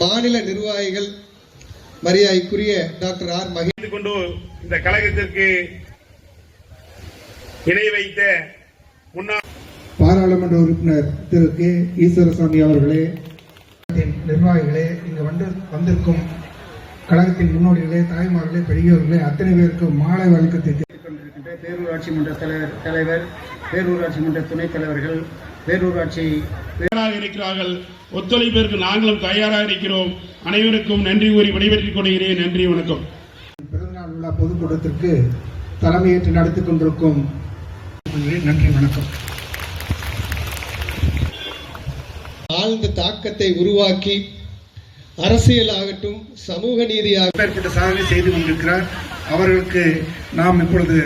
மாநில நிர்வாகிகள் மரியாதைக்குரிய டாக்டர் ஆர் மகே வைத்துக் கொண்டு இந்த கழகத்திற்கு இணை வைத்த முன்னாள் பாராளுமன்ற உறுப்பினர் திரு கே ஈஸ்வரசாமி அவர்களே நிர்வாகிகளே இங்கு வந்து வந்திருக்கும் கழகத்தின் முன்னோடிகளே தாய்மார்களே பெரியவர்களே அத்தனை பேருக்கும் மாலை வழக்கத்தை பேரூராட்சி மன்ற தலைவர் தலைவர் பேரூராட்சி மன்ற துணைத் தலைவர்கள் பேரூராட்சி தயாராக இருக்கிறார்கள். ஒத்துழைப்பிற்கு நாங்களும் தயாராக இருக்கிறோம். அனைவருக்கும் நன்றி கூறி விடைபெற்றுக் கொள்கிறேன். நன்றி வணக்கம். பிறந்தநாள் விழா பொதுக்கூட்டத்திற்கு தலைமையேற்று நடத்தி கொண்டிருக்கும் நன்றி வணக்கம். ஆழ்ந்த தாக்கத்தை உருவாக்கி அரசியலாகட்டும் சமூக நீதியாக மேற்பட்ட சாதனை செய்து கொண்டிருக்கிறார். அவர்களுக்கு நாம் இப்பொழுது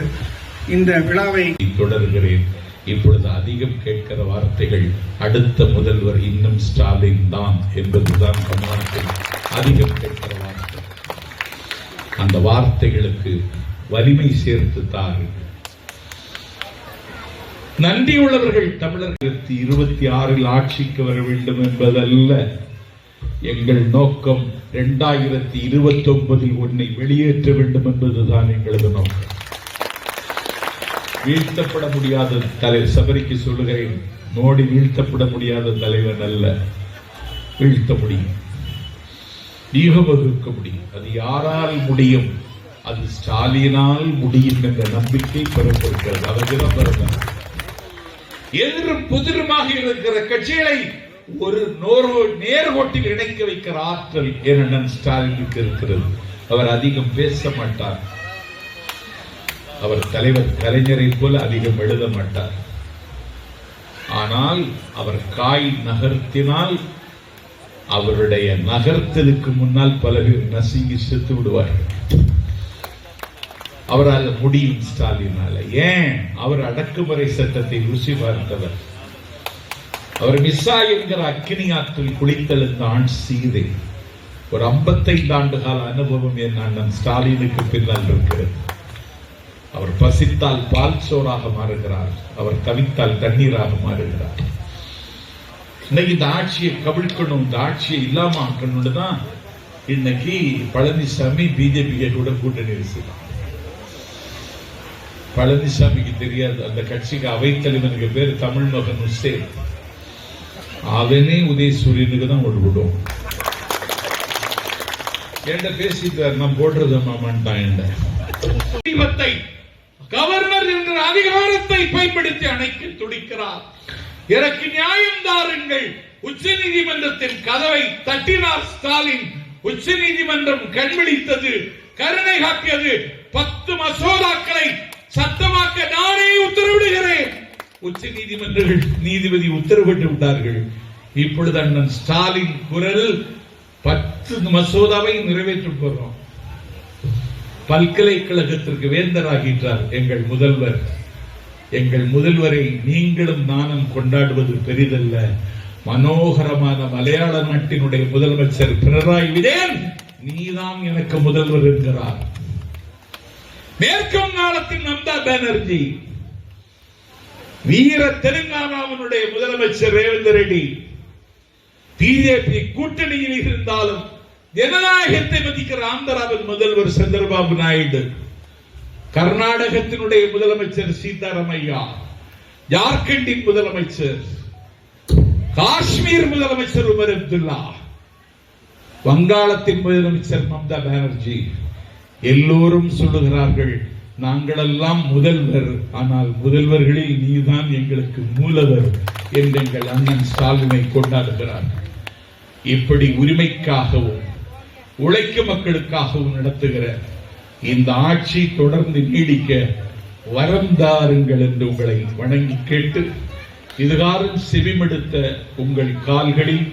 இந்த விழாவை தொடர்கிறேன். இப்பொழுது அதிகம் கேட்கிற வார்த்தைகள் அடுத்த முதல்வர் இன்னும் ஸ்டாலின் தான் என்பதுதான் தமிழ்நாட்டில் அதிகம் கேட்கிற வார்த்தை. அந்த வார்த்தைகளுக்கு வலிமை சேர்த்து தாருங்கள் நன்றியுள்ளவர்கள் தமிழர்களுக்கு இருபத்தி ஆறில் ஆட்சிக்கு வர வேண்டும் என்பதல்ல. எங்கள் நோக்கம் இரண்டாயிரத்தி இருபத்தி ஒன்பதில் உன்னை வெளியேற்ற வேண்டும் என்பதுதான் எங்களது நோக்கம். வீழ்த்தப்பட முடியாத தலை சபரிக்கு சொல்லுகிறேன் மோடி வீழ்த்தப்பட முடியாத தலைவன் அல்ல. வீழ்த்த முடியும். ஈகம் வகுக்க முடியும். அது யாரால் முடியும்? அது ஸ்டாலினால் முடியும் என்ற நம்பிக்கை பிறப்பிருக்கிறது அவர்தான் பிறந்தார் எதிரும் புதிருமாக இருக்கிற கட்சிகளை ஒரு நோர்வு நேர்கோட்டில் இணைக்க வைக்கிற ஆற்றல் என் ஸ்டாலினுக்கு இருக்கிறது. அவர் அதிகம் பேச மாட்டார். அவர் தலைவர் கலைஞரை போல அதிகம் எழுத மாட்டார். ஆனால் அவர் காய் நகர்த்தினால் அவருடைய நகர்த்தலுக்கு முன்னால் பல பேர் நசுங்கி செத்து விடுவார்கள். அவரால் முடியும் ஸ்டாலினால. ஏன்? அவர் அடக்குமுறை சட்டத்தை ருசி பார்த்தவர். அவர் மிஸ்ஸா என்கிற அக்கினி ஆற்றில் குளித்தெழுந்த ஆண் சீதை. ஒரு 55 ஆண்டு கால அனுபவம் என் அண்ணன் ஸ்டாலினுக்கு பின்னால் இருக்கிறது. அவர் பசித்தால் பால் சோறாக மாறுகிறார். அவர் தவித்தால் தண்ணீராக மாறுகிறார். இன்னைக்கு இந்த ஆட்சியை கவிழ்க்கணும் இந்த ஆட்சியை இல்லாம ஆக்கணும்னு தான் இன்னைக்கு பழனிசாமி பிஜேபி கூட கூட்டணி வச்சுதான் பழனிசாமிக்கு தெரியாது அந்த கட்சிக்கு அவைத்தலைவனுக்கு பேர் தமிழ் மகன் உசேன். அவனே உதயசூரியனுக்கு தான் ஓட்டு விடுவோம் என்கிட்ட பேசிட்டார் நான் போடுறது மாமான்ட்டான் என்ன தீபத்தை கவர்னர் என்ற அதிகாரத்தை பயன்படுத்தி அணைக்க துடிக்கிறார். எனக்கு நியாயம் தாருங்கள் உச்ச நீதிமன்றத்தின் கதவை தட்டினார் ஸ்டாலின். உச்ச நீதிமன்றம் கண்விழித்தது கருணை காட்டியது. பத்து மசோதாக்களை சத்தமாக்க நானே உத்தரவிடுகிறேன். உச்ச நீதிமன்றங்கள் நீதிபதி உத்தரவிட்டு விட்டார்கள். இப்பொழுது அண்ணன் ஸ்டாலின் குரல் பத்து மசோதாவை நிறைவேற்றி போறோம் பல்கலைக்கழகத்திற்கு வேந்தராகின்றார் எங்கள் முதல்வர். எங்கள் முதல்வரை நீங்களும் நானும் கொண்டாடுவது பெரிதல்ல. மனோகரமான மலையாள நாட்டினுடைய முதலமைச்சர் பினராயி விஜயன் நீதான் எனக்கு முதல்வர் என்கிறார். மேற்கு நாளத்தின் மம்தா பானர்ஜி வீர தெலுங்கானாவினுடைய முதலமைச்சர் ரேவந்த் ரெட்டி பிஜேபி கூட்டணியில் இருந்தாலும் ஜனநாயகத்தை மதிக்கிற ஆந்திராவின் முதல்வர் சந்திரபாபு நாயுடு கர்நாடகத்தினுடைய முதலமைச்சர் சீதாராமையா ஜார்க்கண்டின் முதலமைச்சர் காஷ்மீர் முதலமைச்சர் உமர் அப்துல்லா வங்காளத்தின் முதலமைச்சர் மம்தா பானர்ஜி எல்லோரும் சொல்லுகிறார்கள் நாங்களெல்லாம் முதல்வர் ஆனால் முதல்வர்களில் நீதான் எங்களுக்கு மூலவர் என்று எங்கள் அண்ணன் ஸ்டாலினை கொண்டாடுகிறார்கள் இப்படி உரிமைக்காகவும் உழைக்கும் மக்களுக்காகவும் நடத்துகிற இந்த ஆட்சி தொடர்ந்து நீடிக்க வரம் தாருங்கள் என்று உங்களை வணங்கி கேட்டு இதுகாரும் செவிமெடுத்த உங்கள் கால்களில்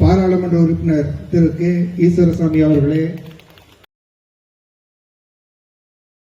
பாராளுமன்ற உறுப்பினர் திரு கே ஈஸ்வரசாமி அவர்களே